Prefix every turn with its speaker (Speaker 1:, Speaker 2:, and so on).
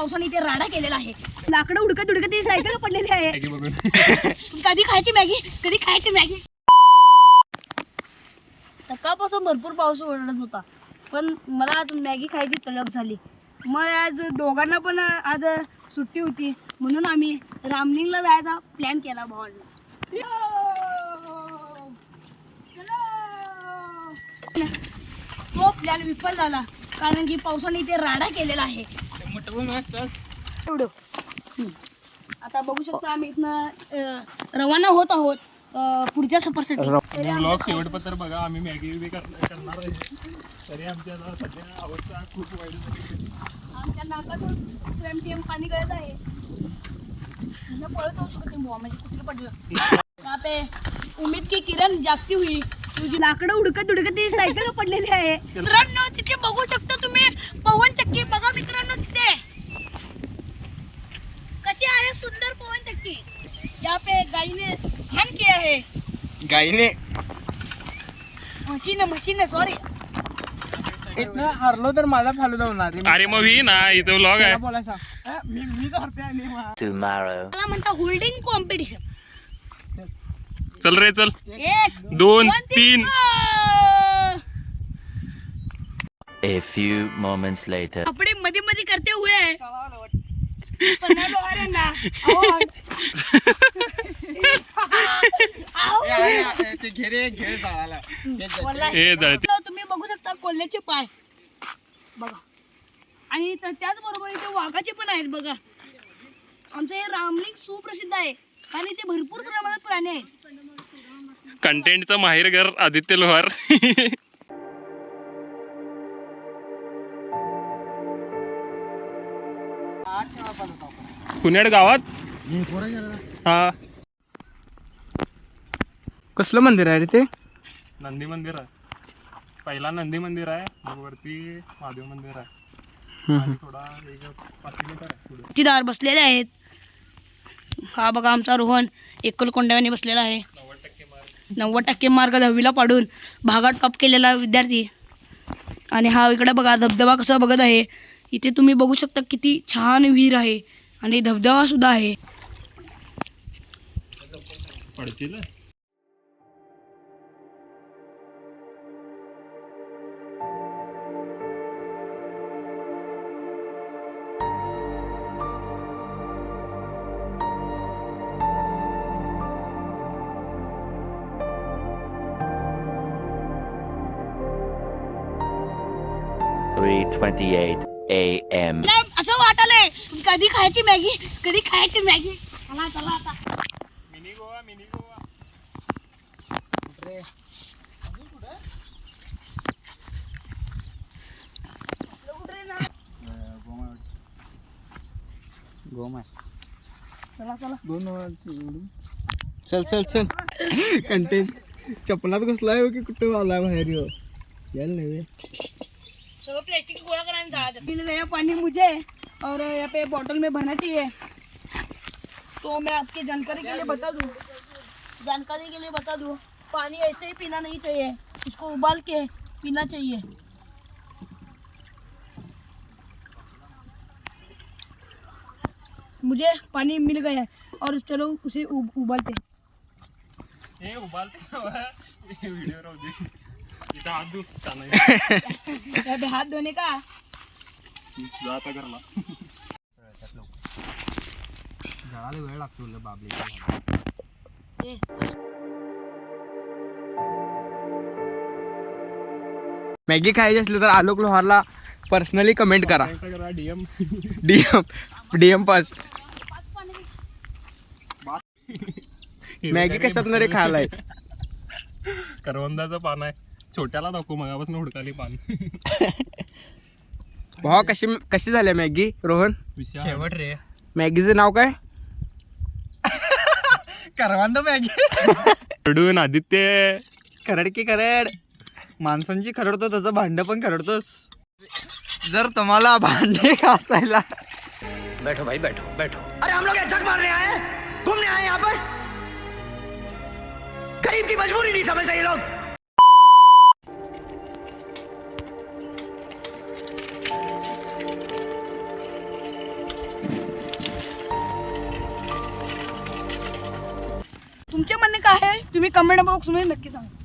Speaker 1: पावसाने इथे राडा केलेला आहे. लाकडं उडकत उडकत ती सायकल पडलेली आहे. कधी खायची मॅगी? कधी खायची मॅगी? सकाळपासून भरपूर पाऊस ओढत होता. पण मला आज मॅगी खायची तलब झाली. मग आज दोघांना पण आज सुट्टी होती. म्हणून आम्ही रामलिंगला जायचा प्लॅन केला भावांनी. तो प्लॅन विफल झाला. कारण की पावसाने इथे राडा केलेला आहे. एवढं. आता बघू शकता आम्ही इथनं अं, रवाना होत आहोत अं, पुढच्या सफरसाठी
Speaker 2: ब्लॉग शेवटपत्र बघा आम्ही मॅगी बी कर- करणार आहे. तरी आमच्या आता सध्या अवस्था खूप वाईट झाली.
Speaker 1: आमच्या नाकातून पाणी गळत आहे. मैं पळत होऊ शकते बुवा? म्हणजे कुठलं पडलं. यहाँ पे उम्मीद की किरण जागती हुई तुझी लाकडं उडकत उडकत ती सायकल पडलेली आहे. मित्रांनो तिथे बघू शकता तुम्ही पवन चक्की बघा मित्रांनो तिथे कशी आहे सुंदर पवन चक्की यहाँ पे गाड़ी ने हन किया है
Speaker 3: गाईने
Speaker 1: मशीन मशीन सॉरी
Speaker 3: इथनं हरलो तर माझा फालुदा होणार रे.
Speaker 2: अरे मग ही ना इथं व्लॉग
Speaker 3: त्याला
Speaker 2: आहे
Speaker 3: बोलायचा. हा, मी मीच हरते आणि मा-
Speaker 4: tomorrow.
Speaker 1: मला म्हणता होल्डिंग कॉम्पिटिशन
Speaker 2: चल रे चल.
Speaker 1: एक
Speaker 2: दोन तीन
Speaker 1: आ!
Speaker 4: A few moments later.
Speaker 1: कपडे मध्ये मध्ये करते हुए.
Speaker 3: हे
Speaker 1: वल्ला-
Speaker 2: हे जळते.
Speaker 1: तुम्ही बघू शकता कोल्ह्याचे पाय. बघा. आणि तर त्याचबरोबर इथे वाघाचे पण आहेत बघा. आमचं हे रामलिंग सुप्रसिद्ध आहे. कारण इथे भरपूर प्रमाणात प्राणी आहेत.
Speaker 2: कंटेंटचं माहेरघर आदित्य लोहार. पुण्यात गावात.
Speaker 3: हा. कसलं मंदिर आहे रे ते?
Speaker 2: नंदी मंदिर आहे. पहिला नंदी मंदिर आहे मग वरती महादेव मंदिर आहे. आणि थोडा एक पाच किलोमीटर आहे पुढे.
Speaker 1: चिदार बसलेले आहेत. हा बघा आमचा रोहन एकल कोंड्याने बसलेला आहे. नव्वद टक्के मार्क दहावीला पाडून भागात टॉप केलेला विद्यार्थी. आणि हा इकडे बघा धबधबा कसा बघत आहे. इथे तुम्ही बघू शकता किती छान विहीर आहे. आणि धबधबा सुद्धा आहे.
Speaker 2: पडतील?
Speaker 4: Three twenty-eight a.m.
Speaker 1: मला असं वाटायलंय कधी खायची मॅगी? कधी खायची मॅगी? चला चला आता.
Speaker 2: मिनी गोवा मिनी गोवा
Speaker 1: चला चला
Speaker 3: दोन चल. चल चल कंटेंट चपलात घुसलाय हो की कुठे आलाय बाहेर हो यायला नाही.
Speaker 1: सगळं प्लास्टिक गोळा करा आणि जाळा दे ये पानी मुझे और यहाँ पे बॉटल में भरना चाहिए। तो मैं आपकी जानकारी के लिए बता दूँ। जानकारी के लिए बता दूँ पानी ऐसे ही पीना नहीं चाहिए इसको उबाल के पीना चाहिए। मुझे पानी मिल गया है और चलो उसे उबालते हैं।
Speaker 2: उबालते इथं हात धु छान आहे.
Speaker 1: यहाँ पे हाथ धोने का
Speaker 2: आता
Speaker 3: जळाला वेळ लागतो बाबले
Speaker 1: ए,
Speaker 3: मॅगी खायची असली तर आलोक लोहारला पर्सनली कमेंट करा.
Speaker 2: डीएम
Speaker 3: डीएम डीएम पास मॅगी कशात रे खायलाय
Speaker 2: करवंदाचं पान आहे. छोट्याला दाखवू मगापासून हुडकाली पान.
Speaker 3: भावा कशी कशी झाली मॅगी? रोहन?
Speaker 2: शेवट
Speaker 3: रे. मॅगीचं नाव काय? करवांद मॅगी.
Speaker 2: कडून आदित्य.
Speaker 3: खरड की खरड. माणसांची खरडतो तसं भांड पण खरडतोस. जर तुम्हाला भांडे घासायला
Speaker 4: बैठो भाई बैठो बैठो.
Speaker 5: अरे हम लोग झक मारने आए हैं। घूमने आए हैं यहाँ पर। गरीब की मजबूरी नहीं समझते ये लोग।
Speaker 1: तुमचे म्हणणे काय आहे? तुम्ही कमेंट बॉक्समध्ये नक्की सांगा.